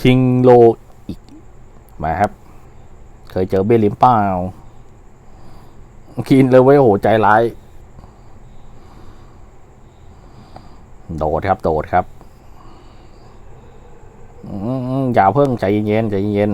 ชิงโลอีกมาครับ เคยเจอเบลิมเปล่ากินเลยเว้โหใจร้าย โดดครับ โดดครับอืมอย่าเพิ่งใจเย็นใจเย็น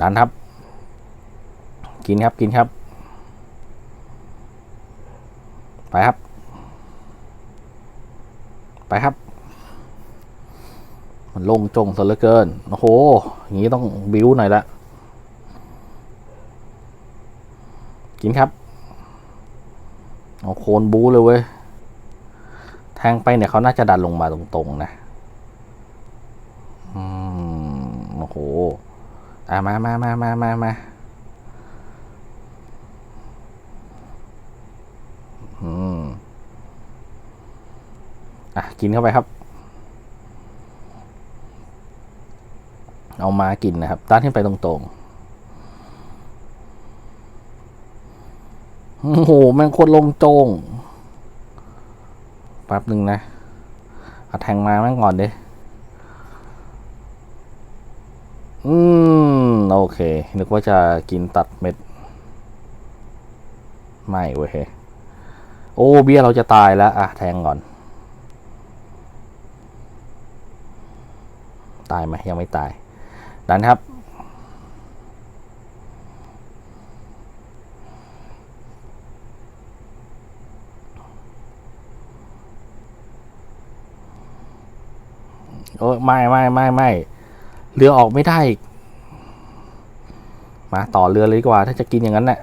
ดันครับ กินครับกินครับ ไปครับ ไปครับ มันลงจงซะเหลือเกิน โอ้โห อย่างนี้ต้องบิ้วหน่อยละ กินครับ เอาโคนบูเลยเว้ย แทงไปเนี่ยเขาน่าจะดันลงมาตรงๆนะ อืม โอ้โหอะมามามามามามาอืม อะ กินเข้าไปครับ เอามากินนะครับด้าขึ้นไปตรงๆ โอ้โหแม่งโคตรลงโจงแป๊บหนึ่งนะเอาแทงมาแม่งก่อนดิอืม โอเค นึกว่าจะกินตัดเม็ด ไม่เว้ยโอ้เบี้ยเราจะตายแล้ว อะ แทงก่อน ตายไหมยังไม่ตาย ดันครับ โอ้ไม่ไม่ไม่ไม่เรือออกไม่ได้อีกมาต่อเรือเลยดีกว่า ถ้าจะกินอย่างนั้นแหละ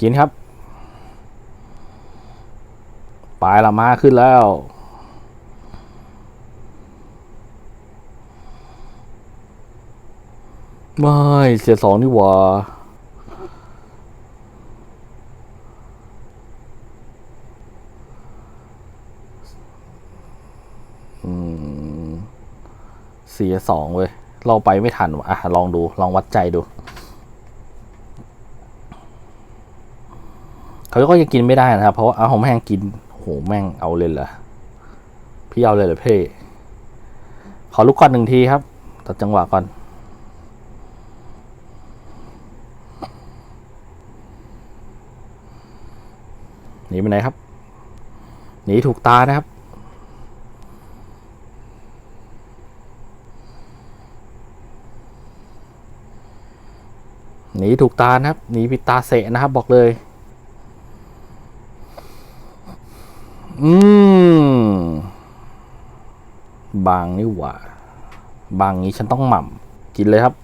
กินครับ ปลายละมาขึ้นแล้ว ไม่เสียสองนี่หว่าเสียสองเว้ย เราไปไม่ทันว่ะอะลองดูลองวัดใจดูเขาก็ยังกินไม่ได้นะครับ เพราะว่าเอาของแม่งกิน หแม่งเอาเลยเหรอพี่เอาเลยเหรอเพ่ขอลูกก่อนหนึ่งทีครับตัดจังหวะก่อน หนีไปไหนครับ หนีถูกตานะครับหนีถูกตานะครับหนีผิดตาเสะนะครับบอกเลย บางนี่หว่า บางนี้ฉันต้องหม่ำกินเลยครับ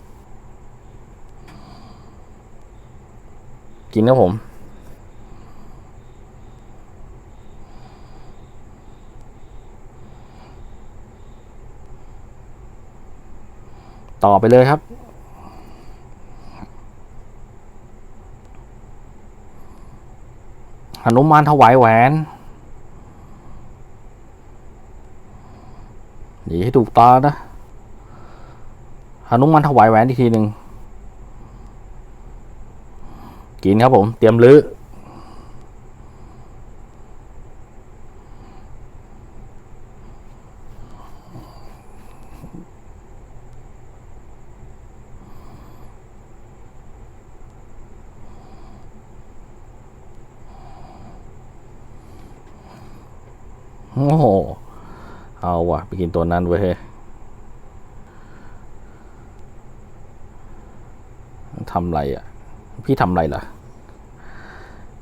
กินครับผม ต่อไปเลยครับหนุมานถวายแหวนีให้ถูกตานะหนุมานถวายแหวนอีกทีหนึ่ง กินครับผม เตรียมลื้อโอ้โห เอาว่ะ ไปกินตัวนั้นเว้เฮ้ยทำไรอะ พี่ทำไรล่ะ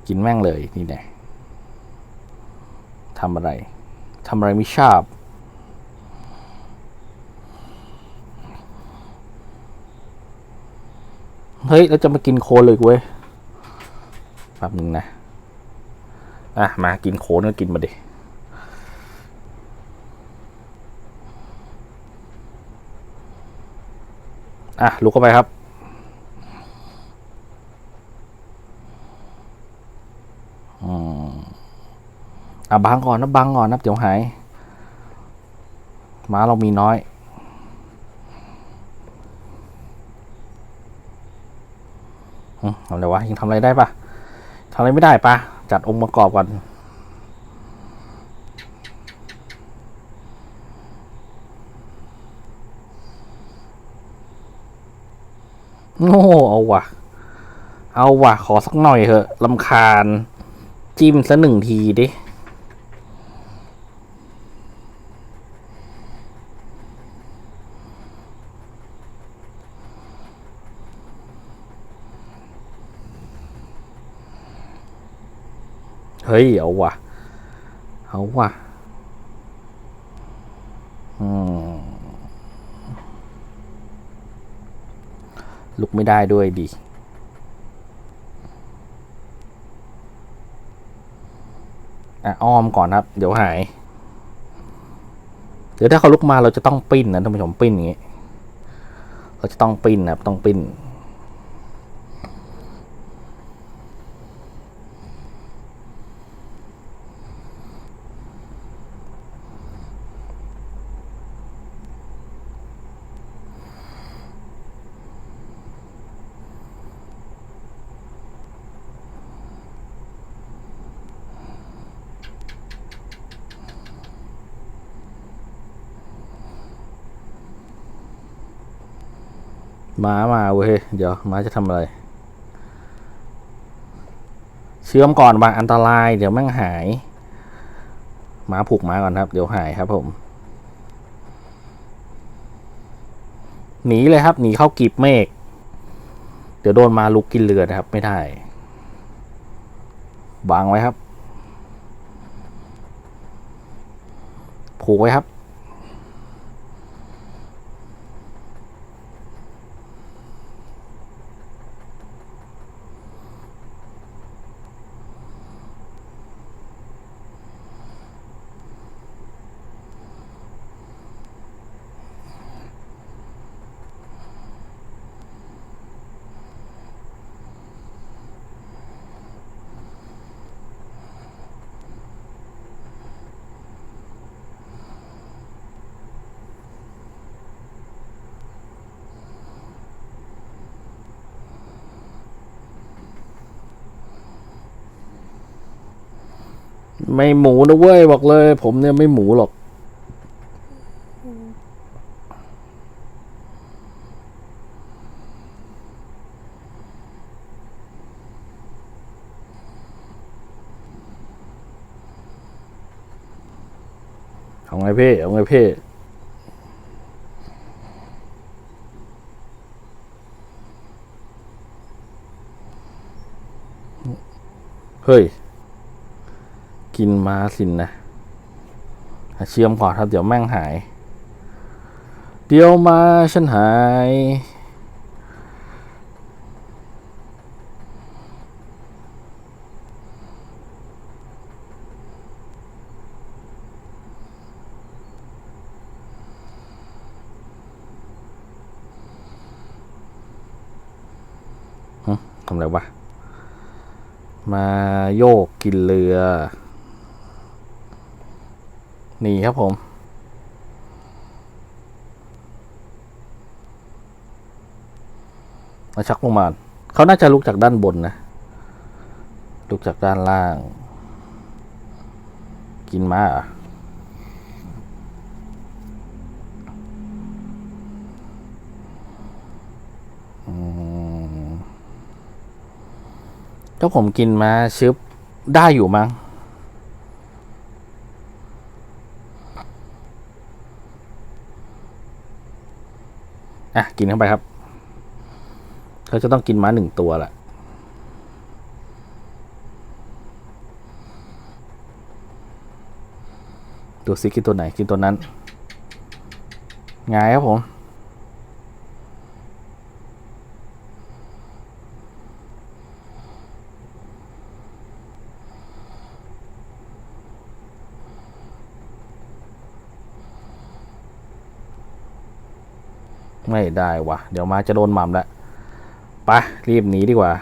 กินแม่งเลยนี่แน่ทำอะไรทำอะไรไม่ชอบเฮ้ยเราจะมากินโคนเลยเว้ยแป๊บนึงนะ อะ มากินโคนก็กินมาดิ อะลุกเข้าไปครับ อืมอะบังก่อนนะบังก่อนนะเดี๋ยวหายม้าเรามีน้อยอืมทำอะไรวะ ยังทำอะไรได้ปะทำอะไรไม่ได้ปะจัดองค์ประกอบก่อน โง่เอาว่ะ เอาว่ะ ขอสักหน่อยเถอะลำคาญ จิ้มสักหนึ่งทีดิเฮ้ย เอาว่ะ เอาว่ะ ลุกไม่ได้ด้วยดีอะอ้อมก่อนครับ เดี๋ยวหายเดี๋ยวถ้าเขาลุกมาเราจะต้องปิ้นนะท่านผู้ชมปิ้นอย่างนี้ เราจะต้องปิ้นนะครับต้องปิ้น ม้ามาเว้ยเดี๋ยวม้าจะทำอะไร เชื่อมก่อนวางอันตราย เดี๋ยวแม่งหาย ม้าผูกม้าก่อนครับ เดี๋ยวหายครับผมหนีเลยครับหนีเข้ากีบเมฆเดี๋ยวโดนมาลุกกินเรือนะครับ ไม่ได้วางไว้ครับผูกไว้ครับ ไม่หมูนะเว้ยบอกเลย ผมเนี่ยไม่หมูหรอก เอาไงพี่เอาไงพี่เฮ้ย กินมาสินนะเชื่อมก่อนครับเดี๋ยวแม่งหาย เดี๋ยวมาฉันหาย ทำไรวะ มาโยกกินเรือ นี่ครับผมมาชักลงมา เขาน่าจะลุกจากด้านบนนะ ลุกจากด้านล่าง กินมาเหรออืมถ้าผมกินมาชึบได้อยู่มั้ง อะกินเข้าไปครับเขาจะต้องกินม้าหนึ่งตัวแหละดูซิกินตัวไหนกินตัวนั้นไงายครับผม ไม่ได้วะเดี๋ยวมาจะโดนหม่ำแล้วไปรีบหนีดีกว่า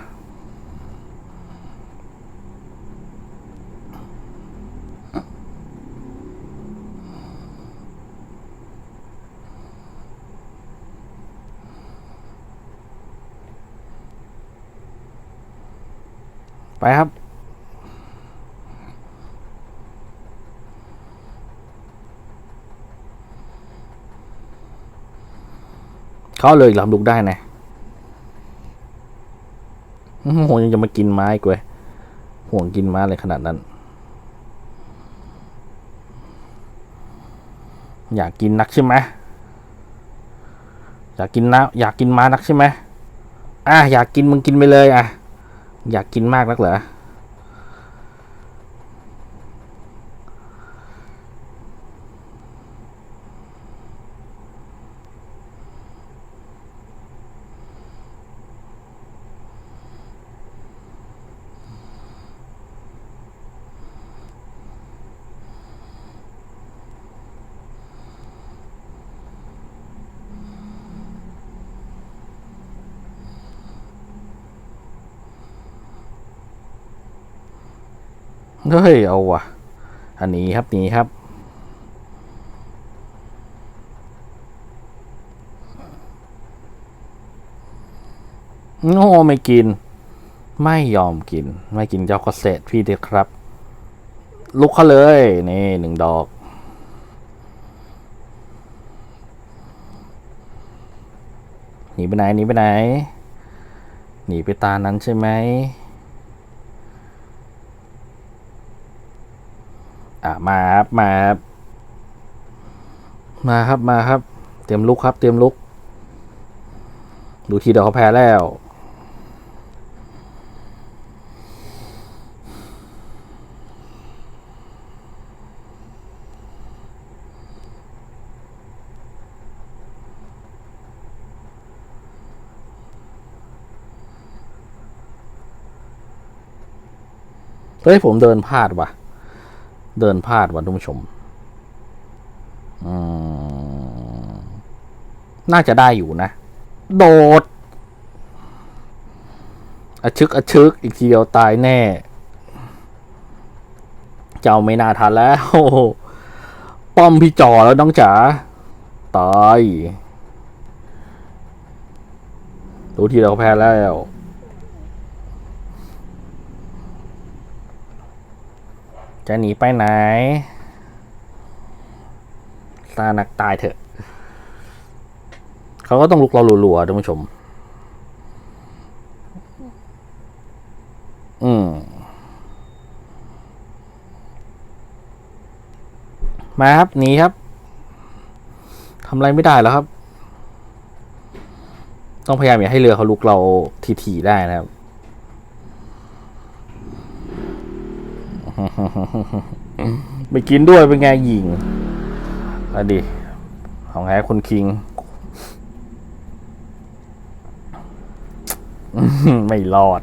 ไปครับ เขาเลยลำลุกได้นะอื้อหือโหยังจะมากินไม้กว้ยห่วงกินไม้เลยขนาดนั้น อยากกินนักใช่ไหมอยากกินนะอยากกินม้านักใช่ไหมอะอยากกินมึงกินไปเลยอะ อยากกินมากนักเหรอ เฮ้ย เอาว่ะอันนี้ครับนี้ครับ โง่ไม่กิน ไม่ยอมกิน ไม่กินเจ้าก็เสร็จพี่เด็กครับ ลุกเขาเลย นี่หนึ่งดอกหนีไปไหนหนีไปไหนหนีไปตานั้นใช่ไหม อะมาครับมาครับมาครับมาครับ เตรียมลุกครับ เตรียมลุก ดูทีเดียวเขาแพ้แล้วเฮ้ยผมเดินพลาดว่ะ เดินพลาดว่ะท่านผู้ชมน่าจะได้อยู่นะ โดดอชึกอชึกอีกทีเดียวตายแน่ เจ้าไม่น่าทันแล้ว ป้อมพี่จอแล้วน้องจ๋าตายรู้ทีเราแพ้แล้ว จะหนีไปไหนซานักตายเถอะ เขาก็ต้องลุกเรารัวๆท่านผู้ชม อืม มาครับหนีครับทำอะไรไม่ได้แล้วครับ ต้องพยายามอย่าให้เรือเขาลุกเราทีๆได้นะครับ ไปกินด้วยเป็นไงหญิงอะดิของแท้คุณคิง ไม่รอด